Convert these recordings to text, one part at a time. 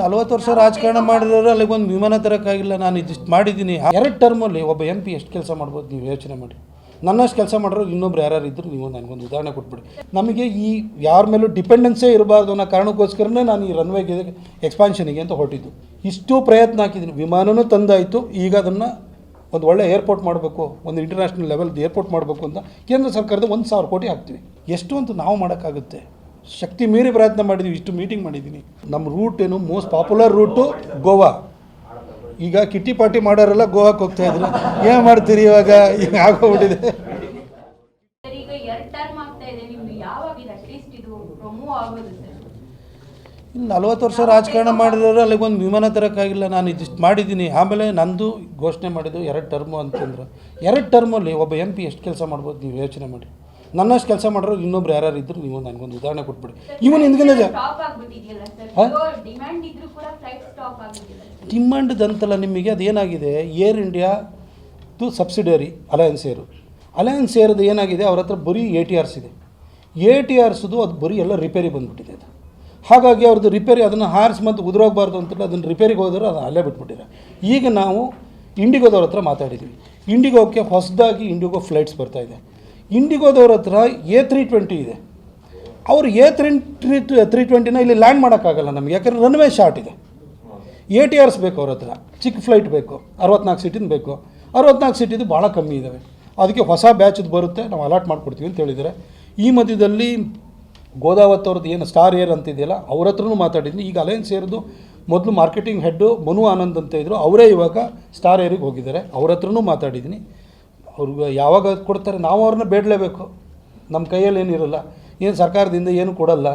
ನಲ್ವತ್ತು ವರ್ಷ ರಾಜಕಾರಣ ಮಾಡಿರೋರು ಅಲ್ಲಿಗೆ ಒಂದು ವಿಮಾನ ತರೋಕ್ಕಾಗಿಲ್ಲ, ನಾನು ಇದಿಷ್ಟು ಮಾಡಿದ್ದೀನಿ. ಎರಡು ಟರ್ಮಲ್ಲಿ ಒಬ್ಬ ಎಂ ಪಿ ಎಷ್ಟು ಕೆಲಸ ಮಾಡ್ಬೋದು ನೀವು ಯೋಚನೆ ಮಾಡಿ. ನನ್ನಷ್ಟು ಕೆಲಸ ಮಾಡಿದ್ರು ಇನ್ನೊಬ್ರು ಯಾರು ಇದ್ದರು ನೀವು ನನಗೊಂದು ಉದಾಹರಣೆ ಕೊಟ್ಬಿಡಿ. ನಮಗೆ ಈ ಯಾರ ಮೇಲೂ ಡಿಪೆಂಡೆನ್ಸೇ ಇರಬಾರ್ದು ಅನ್ನೋ ಕಾರಣಕ್ಕೋಸ್ಕರನೇ ನಾನು ಈ ರನ್ವೇಗೆ ಎಕ್ಸ್ಪಾನ್ಷನಿಗೆ ಅಂತ ಹೊರಟಿದ್ದು. ಇಷ್ಟು ಪ್ರಯತ್ನ ಹಾಕಿದ್ದೀನಿ. ವಿಮಾನವೂ ತಂದಾಯಿತು. ಈಗ ಅದನ್ನು ಒಂದು ಒಳ್ಳೆ ಏರ್ಪೋರ್ಟ್ ಮಾಡಬೇಕು, ಒಂದು ಇಂಟರ್ನ್ಯಾಷನಲ್ ಲೆವೆಲ್ದು ಏರ್ಪೋರ್ಟ್ ಮಾಡಬೇಕು ಅಂತ ಕೇಂದ್ರ ಸರ್ಕಾರದ ಒಂದು ಸಾವಿರ ಕೋಟಿ ಹಾಕ್ತೀವಿ. ಎಷ್ಟು ಅಂತ ನಾವು ಮಾಡೋಕ್ಕಾಗುತ್ತೆ? ಶಕ್ತಿ ಮೀರಿ ಪ್ರಯತ್ನ ಮಾಡಿದ್ದೀವಿ ಇಷ್ಟು ಮೀಟಿಂಗ್ ಮಾಡಿದ್ದೀನಿ ನಮ್ಮ ರೂಟ್ ಏನು ಮೋಸ್ಟ್ ಪಾಪ್ಯುಲರ್ ರೂಟು ಗೋವಾ. ಈಗ ಕಿಟ್ಟಿ ಪಾರ್ಟಿ ಮಾಡೋರೆಲ್ಲ ಗೋವಾಕ್ಕೆ ಹೋಗ್ತಾ ಇದ್ರು. ಏನು ಮಾಡ್ತೀರಿ ಇವಾಗ? ಈಗ ಆಗೋಗ್ಬಿಟ್ಟಿದೆ ಇನ್ನು ನಲ್ವತ್ತು ವರ್ಷ ರಾಜಕಾರಣ ಮಾಡಿದ್ರೆ ಅಲ್ಲಿಗೆ ಒಂದು ವಿಮಾನ ತರೋಕ್ಕಾಗಿಲ್ಲ. ನಾನು ಇದಿಷ್ಟು ಮಾಡಿದ್ದೀನಿ ಆಮೇಲೆ ನಂದು ಘೋಷಣೆ ಮಾಡಿದ್ದು ಎರಡು ಟರ್ಮು ಅಂತಂದ್ರೆ. ಎರಡು ಟರ್ಮಲ್ಲಿ ಒಬ್ಬ ಎಂ ಪಿ ಎಷ್ಟು ಕೆಲಸ ಮಾಡ್ಬೋದು ನೀವು ಯೋಚನೆ ಮಾಡಿ. ನನ್ನಷ್ಟು ಕೆಲಸ ಮಾಡೋರು ಇನ್ನೊಬ್ರು ಯಾರು ಇದ್ರು ನೀವು ನನಗೊಂದು ಉದಾಹರಣೆ ಕೊಟ್ಬಿಡಿ. ಇವನು ಹಿಂದಿನ ಡಿಮ್ಯಾಂಡ್ ಅಂತಲ್ಲ ನಿಮಗೆ ಅದೇನಾಗಿದೆ? ಏರ್ ಇಂಡಿಯಾ ಇಂಡಿಯಾದು ಸಬ್ಸಿಡರಿ ಅಲಯನ್ಸ್ ಏರು ಅಲಯನ್ಸ್ ಏರ್ದು ಏನಾಗಿದೆ? ಅವ್ರ ಹತ್ರ ಬರೀ ಎ ಟಿ ಆರ್ಸ್ ಇದೆ. ಎ ಟಿ ಆರ್ಸ್ದು ಅದು ಬರೀ ಎಲ್ಲ ರಿಪೇರಿ ಬಂದುಬಿಟ್ಟಿದೆ ಅದು. ಹಾಗಾಗಿ ಅವ್ರದ್ದು ರಿಪೇರಿ ಅದನ್ನು ಹಾರಿಸಿ ಮತ್ತು ಉದುರೋಗಬಾರ್ದು ಅಂತೇಳಿ ಅದನ್ನು ರಿಪೇರಿಗೆ ಹೋದ್ರೆ ಅದು ಅಲ್ಲೇ ಬಿಟ್ಬಿಟ್ಟಿದೆ. ಈಗ ನಾವು ಇಂಡಿಗೋದವ್ರ ಹತ್ರ ಮಾತಾಡಿದ್ದೀವಿ ಇಂಡಿಗೋಕ್ಕೆ ಹೊಸದಾಗಿ ಇಂಡಿಗೋ ಫ್ಲೈಟ್ಸ್ ಬರ್ತಾಯಿದೆ ಇಂಡಿಗೋದವ್ರ ಹತ್ರ ಎ ತ್ರೀ ಟ್ವೆಂಟಿ ಇದೆ. ಅವರು ಎ ತ್ರೀ ತ್ರೀ ತ್ರೀ ಟ್ವೆಂಟಿನ ಇಲ್ಲಿ ಲ್ಯಾಂಡ್ ಮಾಡೋಕ್ಕಾಗಲ್ಲ ನಮಗೆ, ಯಾಕಂದರೆ ರನ್ವೇ ಶಾರ್ಟ್ ಇದೆ. ಎ ಟಿ ಆರ್ಸ್ ಬೇಕು ಅವ್ರ ಹತ್ರ, ಚಿಕ್ಕ ಫ್ಲೈಟ್ ಬೇಕು, ಅರವತ್ನಾಲ್ಕು ಸೀಟಿನ ಬೇಕು. ಅರವತ್ನಾಲ್ಕು ಸೀಟಿದು ಭಾಳ ಕಮ್ಮಿ ಇದ್ದಾವೆ ಅದಕ್ಕೆ ಹೊಸ ಬ್ಯಾಚದ್ದು ಬರುತ್ತೆ, ನಾವು ಅಲಾಟ್ ಮಾಡಿಕೊಡ್ತೀವಿ ಅಂತ ಹೇಳಿದರೆ. ಈ ಮಧ್ಯದಲ್ಲಿ ಗೋದಾವತ್ ಅವ್ರದ್ದು ಏನು ಸ್ಟಾರ್ ಏರ್ ಅಂತಿದೆಯಲ್ಲ, ಅವ್ರ ಹತ್ರನೂ ಮಾತಾಡಿದ್ದೀನಿ ಈಗ ಅಲಯನ್ಸ್ ಏರ್ದು ಮೊದಲು ಮಾರ್ಕೆಟಿಂಗ್ ಹೆಡ್ಡು ಮನು ಆನಂದ್ ಅಂತ ಇದ್ದರು ಅವರೇ ಇವಾಗ ಸ್ಟಾರ್ ಏರಿಗೆ ಹೋಗಿದ್ದಾರೆ. ಅವ್ರ ಹತ್ರನೂ ಮಾತಾಡಿದ್ದೀನಿ ಅವ್ರಿಗೆ ಯಾವಾಗ ಕೊಡ್ತಾರೆ ನಾವು ಅವ್ರನ್ನ ಬೇಡಲೇಬೇಕು. ನಮ್ಮ ಕೈಯಲ್ಲಿ ಏನಿರಲ್ಲ ಏನು ಸರ್ಕಾರದಿಂದ ಏನು ಕೊಡಲ್ಲ,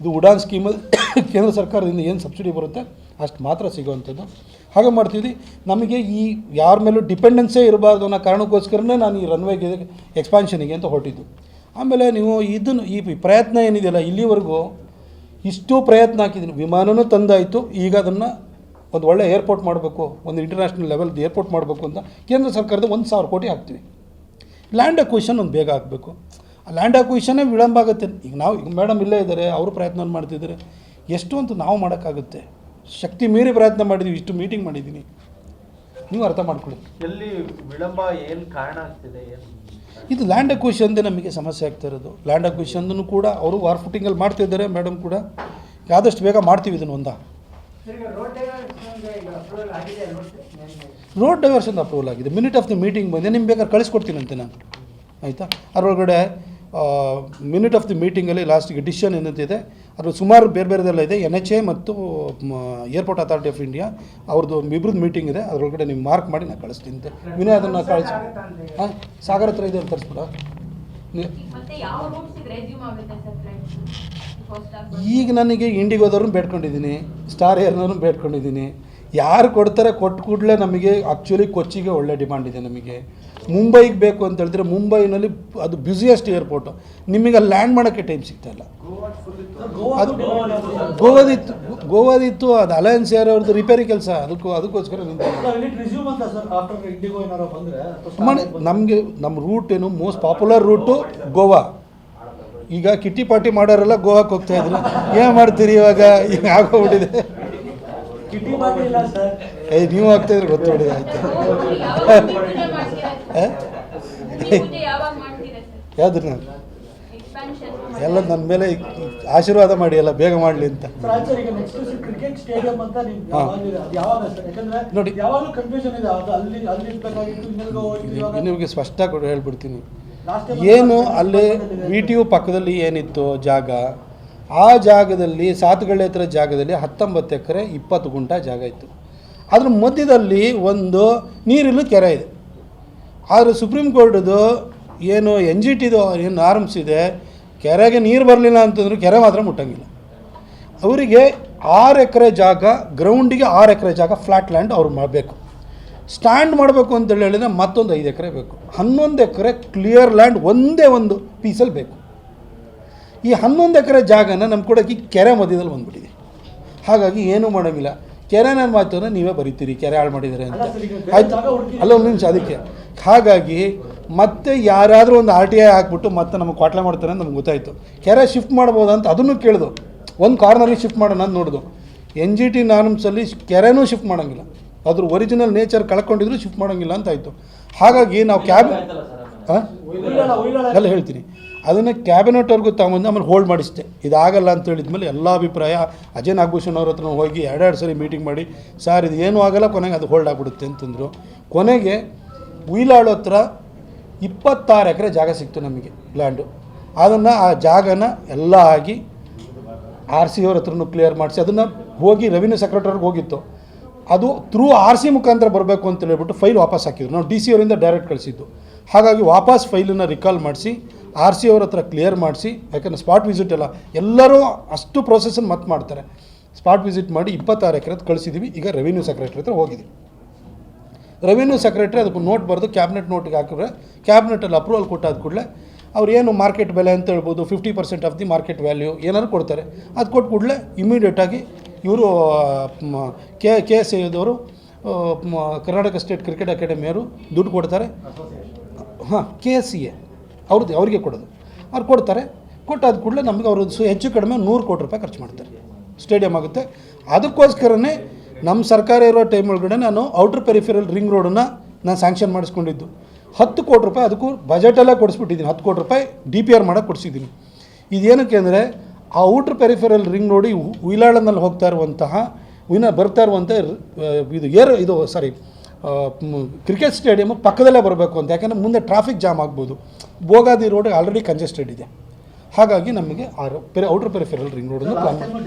ಇದು ಉಡಾನ್ ಸ್ಕೀಮಲ್ಲಿ ಕೇಂದ್ರ ಸರ್ಕಾರದಿಂದ ಏನು ಸಬ್ಸಿಡಿ ಬರುತ್ತೆ ಅಷ್ಟು ಮಾತ್ರ ಸಿಗೋವಂಥದ್ದು. ಹಾಗೆ ಮಾಡ್ತಿದ್ವಿ. ನಮಗೆ ಈ ಯಾರ ಮೇಲೂ ಡಿಪೆಂಡೆನ್ಸೇ ಇರಬಾರ್ದು ಅನ್ನೋ ಕಾರಣಕ್ಕೋಸ್ಕರನೇ ನಾನು ಈ ರನ್ವೇಗೆ ಎಕ್ಸ್ಪಾನ್ಷನಿಗೆ ಅಂತ ಹೊರಟಿದ್ದು. ಆಮೇಲೆ ನೀವು ಇದನ್ನು ಈ ಪ್ರಯತ್ನ ಏನಿದೆಯಲ್ಲ, ಇಲ್ಲಿವರೆಗೂ ಇಷ್ಟು ಪ್ರಯತ್ನ ಹಾಕಿದ್ದೀನಿ. ವಿಮಾನನೂ ತಂದಾಯಿತು, ಈಗ ಅದನ್ನು ಒಂದು ಒಳ್ಳೆ ಏರ್ಪೋರ್ಟ್ ಮಾಡಬೇಕು ಒಂದು ಇಂಟರ್ನ್ಯಾಷನಲ್ ಲೆವೆಲ್ದು ಏರ್ಪೋರ್ಟ್ ಮಾಡಬೇಕು ಅಂತ ಕೇಂದ್ರ ಸರ್ಕಾರದ ಒಂದು ಸಾವಿರ ಕೋಟಿ ಹಾಕ್ತೀವಿ. ಲ್ಯಾಂಡ್ ಅಕ್ವಿಷನ್ ಒಂದು ಬೇಗ ಆಗಬೇಕು. ಆ ಲ್ಯಾಂಡ್ ಅಕ್ವಿಷನ್ನೇ ವಿಳಂಬ ಆಗುತ್ತೆ. ಈಗ ನಾವು ಈಗ ಮೇಡಮ್ ಇಲ್ಲೇ ಇದ್ದಾರೆ ಅವರು ಪ್ರಯತ್ನ ಮಾಡ್ತಿದ್ದಾರೆ. ಎಷ್ಟು ಅಂತ ನಾವು ಮಾಡೋಕ್ಕಾಗುತ್ತೆ. ಶಕ್ತಿ ಮೀರಿ ಪ್ರಯತ್ನ ಮಾಡಿದ್ದೀವಿ ಇಷ್ಟು ಮೀಟಿಂಗ್ ಮಾಡಿದ್ದೀನಿ ನೀವು ಅರ್ಥ ಮಾಡ್ಕೊಳ್ಳಿ. ಎಲ್ಲಿ ವಿಳಂಬ ಏನು ಕಾರಣ ಆಗ್ತಿದೆ ಇದು ಲ್ಯಾಂಡ್ ಅಕ್ವಿಷನ್ದೇ ನಮಗೆ ಸಮಸ್ಯೆ ಆಗ್ತಾ ಇರೋದು. ಲ್ಯಾಂಡ್ ಅಕ್ವಿಷನ್ನು ಕೂಡ ಅವರು ವಾರ್ ಫುಟಿಂಗಲ್ಲಿ ಮಾಡ್ತಿದ್ದಾರೆ ಮೇಡಮ್ ಕೂಡ. ಆದಷ್ಟು ಬೇಗ ಮಾಡ್ತೀವಿ ಇದನ್ನು ಒಂದ. ರೋಡ್ ಡೈವರ್ಷನ್ ಅಪ್ರೂವಲ್ ಆಗಿದೆ. ಮಿನಿಟ್ ಆಫ್ ದಿ ಮೀಟಿಂಗ್ ಬಂದೆ ನಿಮ್ಗೆ ಬೇಕಾದ್ರೆ ಕಳಿಸ್ಕೊಡ್ತೀನಂತೆ ನಾನು. ಆಯಿತಾ? ಅದರೊಳಗಡೆ ಮಿನಿಟ್ ಆಫ್ ದಿ ಮೀಟಿಂಗಲ್ಲಿ ಲಾಸ್ಟಿಗೆ ಡಿಸಿಷನ್ ಏನಂತಿದೆ ಅದು ಸುಮಾರು ಬೇರೆ ಬೇರೆದೆಲ್ಲ ಇದೆ. ಎನ್ ಎಚ್ ಎ ಮತ್ತು ಏರ್ಪೋರ್ಟ್ ಅಥಾರಿಟಿ ಆಫ್ ಇಂಡಿಯಾ ಅವ್ರದ್ದು ಇಬ್ರದ್ದು ಮೀಟಿಂಗ್ ಇದೆ. ಅದರೊಳಗಡೆ ನೀವು ಮಾರ್ಕ್ ಮಾಡಿ ನಾನು ಕಳಿಸ್ತೀನಿ ಅಂತೆ. ವಿನಯ್ ಅದನ್ನು ಕಳಿಸಿ. ಹಾಂ? ಸಾಗರ ಹತ್ರ ಇದೆ ತರಿಸ್ಬಿಡ. ಮತ್ತೆ ಯಾವ ರೂಟ್ಸ್ ರೆಸ್ಯೂಮ್ ಆಗುತ್ತೆ ಸರ್ ಫ್ಲೈಟ್ ಫಸ್ಟ್ ಆಗಿ ಈಗ ನನಗೆ ಇಂಡಿಗೋದವ್ರನ್ನ ಬೇಡ್ಕೊಂಡಿದ್ದೀನಿ. ಸ್ಟಾರ್ ಏರ್ನವ್ರನ್ನ ಬೇಡ್ಕೊಂಡಿದ್ದೀನಿ. ಯಾರು ಕೊಡ್ತಾರೆ ಕೊಟ್ಟು ಕೂಡಲೇ ನಮಗೆ ಆ್ಯಕ್ಚುಲಿ ಕೊಚ್ಚಿಗೆ ಒಳ್ಳೆ ಡಿಮ್ಯಾಂಡ್ ಇದೆ ನಮಗೆ. ಮುಂಬೈಗೆ ಬೇಕು ಅಂತ ಹೇಳಿದ್ರೆ ಮುಂಬೈನಲ್ಲಿ ಅದು ಬ್ಯುಸಿಯೆಸ್ಟ್ ಏರ್ಪೋರ್ಟು ನಿಮಗೆ ಅಲ್ಲಿ ಲ್ಯಾಂಡ್ ಮಾಡೋಕ್ಕೆ ಟೈಮ್ ಸಿಗ್ತಾ ಇಲ್ಲ. ಅದು ಗೋವಾದಿತ್ತು ಗೋವಾದಿತ್ತು ಅದು ಅಲಯನ್ಸ್ ಏರ್ ಅವ್ರದ್ದು ರಿಪೇರಿ ಕೆಲಸ ಅದಕ್ಕೂ ಅದಕ್ಕೋಸ್ಕರ ನಮಗೆ ನಮ್ಮ ರೂಟ್ ಏನು ಮೋಸ್ಟ್ ಪಾಪ್ಯುಲರ್ ರೂಟು ಗೋವಾ. ಈಗ ಕಿಟ್ಟಿ ಪಾರ್ಟಿ ಮಾಡೋರೆಲ್ಲ ಗೋವಾಕ್ಕೆ ಹೋಗ್ತಾ ಇದ್ರು. ಏನು ಮಾಡ್ತೀರಿ ಇವಾಗ? ಈಗ ಆಗೋಗ್ಬಿಟ್ಟಿದೆ ಕಿಟಿ ಮಾಡಿ ಇಲ್ಲ ಸರ್ ಏಯ್ ನೀವು ಸರ್ ಇದ್ರೆ ಗೊತ್ತುಬಿಡಿ ಆಯ್ತು. ಏ? ಯಾವ್ದು ನಾನು ಎಲ್ಲ ನನ್ನ ಮೇಲೆ ಆಶೀರ್ವಾದ ಮಾಡಿ ಎಲ್ಲ ಬೇಗ ಮಾಡಲಿ ಅಂತ. ನೋಡಿ. ಯಾವಾಗಲೂ ಕನ್ಫ್ಯೂಷನ್ ಇದೆ. ಅಲ್ಲಿ ಅಲ್ಲಿ ಇರ್ಬೇಕಾಗಿತ್ತು ಇನ್ನೆಲ್ಗೋ ಹೋಯ್ತು ಇವಾಗ. ನಿಮಗೆ ಸ್ಪಷ್ಟ ಕೊಡು ಹೇಳ್ಬಿಡ್ತೀನಿ. ಏನು ಅಲ್ಲಿ ವಿ ಟಿ ಯು ಪಕ್ಕದಲ್ಲಿ ಏನಿತ್ತು ಜಾಗ? ಆ ಜಾಗದಲ್ಲಿ ಸಾತುಗಳ ಹತ್ರ ಜಾಗದಲ್ಲಿ ಹತ್ತೊಂಬತ್ತು ಎಕರೆ ಇಪ್ಪತ್ತು ಗುಂಟ ಜಾಗ ಇತ್ತು. ಅದ್ರ ಮಧ್ಯದಲ್ಲಿ ಒಂದು ನೀರಿಲ್ಲ ಕೆರೆ ಇದೆ. ಆದರೆ ಸುಪ್ರೀಂ ಕೋರ್ಟ್ದು ಏನು ಎನ್ ಜಿ ಟಿದು ಏನು ಆರಂಭಿಸಿದೆ ಇದೆ ಕೆರೆಗೆ ನೀರು ಬರಲಿಲ್ಲ ಅಂತಂದ್ರೆ ಕೆರೆ ಮಾತ್ರ ಮುಟ್ಟಂಗಿಲ್ಲ. ಅವರಿಗೆ ಆರು ಎಕರೆ ಜಾಗ, ಗ್ರೌಂಡಿಗೆ ಆರು ಎಕರೆ ಜಾಗ ಫ್ಲಾಟ್ ಲ್ಯಾಂಡ್ ಅವ್ರು ಮಾಡಬೇಕು. ಸ್ಟ್ಯಾಂಡ್ ಮಾಡಬೇಕು ಅಂತೇಳಿ ಹೇಳಿದ್ರೆ ಮತ್ತೊಂದು ಐದು ಎಕರೆ ಬೇಕು. ಹನ್ನೊಂದು ಎಕರೆ ಕ್ಲಿಯರ್ ಲ್ಯಾಂಡ್ ಒಂದೇ ಒಂದು ಪೀಸಲ್ಲಿ ಬೇಕು. ಈ ಹನ್ನೊಂದು ಎಕರೆ ಜಾಗನ ನಮ್ಮ ಕೊಡೋಕ್ಕೆ ಕೆರೆ ಮಧ್ಯದಲ್ಲಿ ಬಂದ್ಬಿಟ್ಟಿದೆ. ಹಾಗಾಗಿ ಏನೂ ಮಾಡೋಂಗಿಲ್ಲ. ಕೆರೆ ನಾನು ಅಂದರೆ ನೀವೇ ಬರೀತೀರಿ ಕೆರೆ ಹಾಳು ಮಾಡಿದ್ದಾರೆ ಅಂತ. ಆಯ್ತು. ಅಲ್ಲ ಒಂದು ನಿಮಿಷ ಅದಕ್ಕೆ. ಹಾಗಾಗಿ ಮತ್ತೆ ಯಾರಾದರೂ ಒಂದು ಆರ್ ಟಿ ಐ ಹಾಕ್ಬಿಟ್ಟು ಮತ್ತೆ ನಮಗೆ ಕ್ವಾಟ್ಲೆ ಮಾಡ್ತಾರೆ ಅಂತ ನಮ್ಗೆ ಗೊತ್ತಾಯಿತು. ಕೆರೆ ಶಿಫ್ಟ್ ಮಾಡ್ಬೋದು ಅಂತ ಅದನ್ನು ಕೇಳಿದು. ಒಂದು ಕಾರ್ನಲ್ಲಿ ಶಿಫ್ಟ್ ಮಾಡೋಣ ಅಂತ ನೋಡಿದು. ಎನ್ ಜಿ ಟಿ ನಾರ್ಮ್ಸಲ್ಲಿ ಕೆರೆನೂ ಶಿಫ್ಟ್ ಮಾಡೋಂಗಿಲ್ಲ. ಅದ್ರ ಒರಿಜಿನಲ್ ನೇಚರ್ ಕಳ್ಕೊಂಡಿದ್ರು ಶಿಫ್ಟ್ ಮಾಡೋಂಗಿಲ್ಲ ಅಂತ ಆಯಿತು. ಹಾಗಾಗಿ ನಾವು ಕ್ಯಾಬ್ ಹಾಂ ಎಲ್ಲ ಹೇಳ್ತೀನಿ. ಅದನ್ನು ಕ್ಯಾಬಿನೆಟ್ವರೆಗೂ ತಗೊಂಬಂದು ಆಮೇಲೆ ಹೋಲ್ಡ್ ಮಾಡಿಸಿದೆ. ಇದಾಗಲ್ಲ ಅಂತ ಹೇಳಿದ್ಮೇಲೆ ಎಲ್ಲ ಅಭಿಪ್ರಾಯ ಅಜಯ್ ನಾಗಭೂಷಣ್ ಅವ್ರ ಹತ್ರ ಹೋಗಿ ಎರಡೆರಡು ಸರಿ ಮೀಟಿಂಗ್ ಮಾಡಿ, ಸರ್, ಇದು ಏನೂ ಆಗಲ್ಲ, ಕೊನೆಗೆ ಅದು ಹೋಲ್ಡ್ ಆಗಿಬಿಡುತ್ತೆ ಅಂತಂದರು. ಕೊನೆಗೆ ಉಯ್ಲಾಳು ಹತ್ರ ಇಪ್ಪತ್ತಾರು ಎಕರೆ ಜಾಗ ಸಿಕ್ತು ನಮಗೆ ಲ್ಯಾಂಡು ಅದನ್ನು, ಆ ಜಾಗನ ಎಲ್ಲ ಆಗಿ ಆರ್ ಸಿ ಅವ್ರ ಹತ್ರನೂ ಕ್ಲಿಯರ್ ಮಾಡಿಸಿ, ಅದನ್ನು ಹೋಗಿ ರೆವಿನ್ಯೂ ಸೆಕ್ರೆಟರಿಗೆ ಹೋಗಿತ್ತು. ಅದು ಥ್ರೂ ಆರ್ ಸಿ ಮುಖಾಂತರ ಬರಬೇಕು ಅಂತ ಹೇಳ್ಬಿಟ್ಟು ಫೈಲ್ ವಾಪಸ್ ಹಾಕಿದ್ರು. ನಾವು ಡಿ ಸಿ ಅವರಿಂದ ಡೈರೆಕ್ಟ್ ಕಳಿಸಿದ್ದು. ಹಾಗಾಗಿ ವಾಪಸ್ ಫೈಲನ್ನು ರಿಕಾಲ್ ಮಾಡಿಸಿ ಆರ್ ಸಿ ಅವ್ರ ಹತ್ರ ಕ್ಲಿಯರ್ ಮಾಡಿಸಿ, ಯಾಕಂದರೆ ಸ್ಪಾಟ್ ವಿಸಿಟ್ ಎಲ್ಲ, ಎಲ್ಲರೂ ಅಷ್ಟು ಪ್ರೊಸೆಸನ್ನು ಮತ್ತೆ ಮಾಡ್ತಾರೆ. ಸ್ಪಾಟ್ ವಿಸಿಟ್ ಮಾಡಿ ಇಪ್ಪತ್ತಾರು ಎಕರೆ ಕಳಿಸಿದ್ದೀವಿ ಈಗ ರೆವಿನ್ಯೂ ಸೆಕ್ರೆಟ್ರಿ ಹತ್ರ ಹೋಗಿದ್ದೀವಿ ರೆವಿನ್ಯೂ ಸೆಕ್ರೆಟ್ರಿ ಅದಕ್ಕೆ ನೋಟ್ ಬರೆದು ಕ್ಯಾಬಿನೆಟ್ ನೋಟಿಗೆ ಹಾಕಿದ್ರೆ ಕ್ಯಾಬಿನೆಟಲ್ಲಿ ಅಪ್ರೂವಲ್ ಕೊಟ್ಟಾದ ಕೂಡಲೇ ಅವ್ರು ಏನು ಮಾರ್ಕೆಟ್ ಬೆಲೆ ಅಂತ ಹೇಳ್ಬೋದು fifty percent of the market value ಏನಾದ್ರು ಕೊಡ್ತಾರೆ. ಅದು ಕೊಟ್ಟು ಕೂಡಲೇ ಇಮಿಡಿಯೇಟಾಗಿ ಇವರು ಕೆ ಕೆ ಎಸ್ ಎದವರು ಕರ್ನಾಟಕ ಸ್ಟೇಟ್ ಕ್ರಿಕೆಟ್ ಅಕಾಡೆಮಿಯವರು ದುಡ್ಡು ಕೊಡ್ತಾರೆ. ಹಾಂ, ಕೆ ಎಸ್ ಸಿ ಎ. ಅವ್ರದ್ದು ಅವ್ರಿಗೆ ಕೊಡೋದು. ಅವ್ರು ಕೊಡ್ತಾರೆ. ಕೊಟ್ಟಾದ ಕೂಡಲೇ ನಮಗೆ ಅವರು ಸು ಹೆಚ್ಚು ಕಡಿಮೆ ನೂರು ಕೋಟಿ ರೂಪಾಯಿ ಖರ್ಚು ಮಾಡ್ತಾರೆ. ಸ್ಟೇಡಿಯಂ ಆಗುತ್ತೆ. ಅದಕ್ಕೋಸ್ಕರನೇ ನಮ್ಮ ಸರ್ಕಾರ ಇರೋ ಟೈಮ್ ಒಳಗಡೆ ನಾನು ಔಟರ್ ಪೆರಿಫೆರಲ್ ರಿಂಗ್ ರೋಡನ್ನು ನಾನು ಸ್ಯಾಂಕ್ಷನ್ ಮಾಡಿಸ್ಕೊಂಡಿದ್ದು. ಹತ್ತು ಕೋಟಿ ರೂಪಾಯಿ ಅದಕ್ಕೂ ಬಜೆಟಲ್ಲೇ ಕೊಡಿಸ್ಬಿಟ್ಟಿದ್ದೀನಿ. ಹತ್ತು ಕೋಟಿ ರೂಪಾಯಿ ಡಿ ಪಿ ಆರ್ ಮಾಡೋಕ್ಕೆ ಕೊಡಿಸಿದ್ದೀನಿ. ಇದೇನಕ್ಕೆ ಅಂದರೆ ಆ ಔಟ್ರ್ ಪೆರಿಫೆರಲ್ ರಿಂಗ್ ರೋಡಿ ಉಯಿಲಾಳನಲ್ಲಿ ಹೋಗ್ತಾ ಇರುವಂತಹ ವಿನ ಬರ್ತಾ ಇರುವಂಥ ಇದು ಏರ್ ಇದು ಸಾರಿ ಕ್ರಿಕೆಟ್ ಸ್ಟೇಡಿಯಮ್ ಪಕ್ಕದಲ್ಲೇ ಬರಬೇಕು ಅಂತ, ಯಾಕಂದರೆ ಮುಂದೆ ಟ್ರಾಫಿಕ್ ಜಾಮ್ ಆಗ್ಬೋದು. ಬೋಗಾದಿ ರೋಡ್ ಆಲ್ರೆಡಿ ಕಂಜೆಸ್ಟೆಡ್ ಇದೆ. ಹಾಗಾಗಿ ನಮಗೆ ಔಟರ್ ಪೆರಿಫೆರಲ್ ರಿಂಗ್ ರೋಡನ್ನು ಪ್ಲಾನ್ ಮಾಡಿ.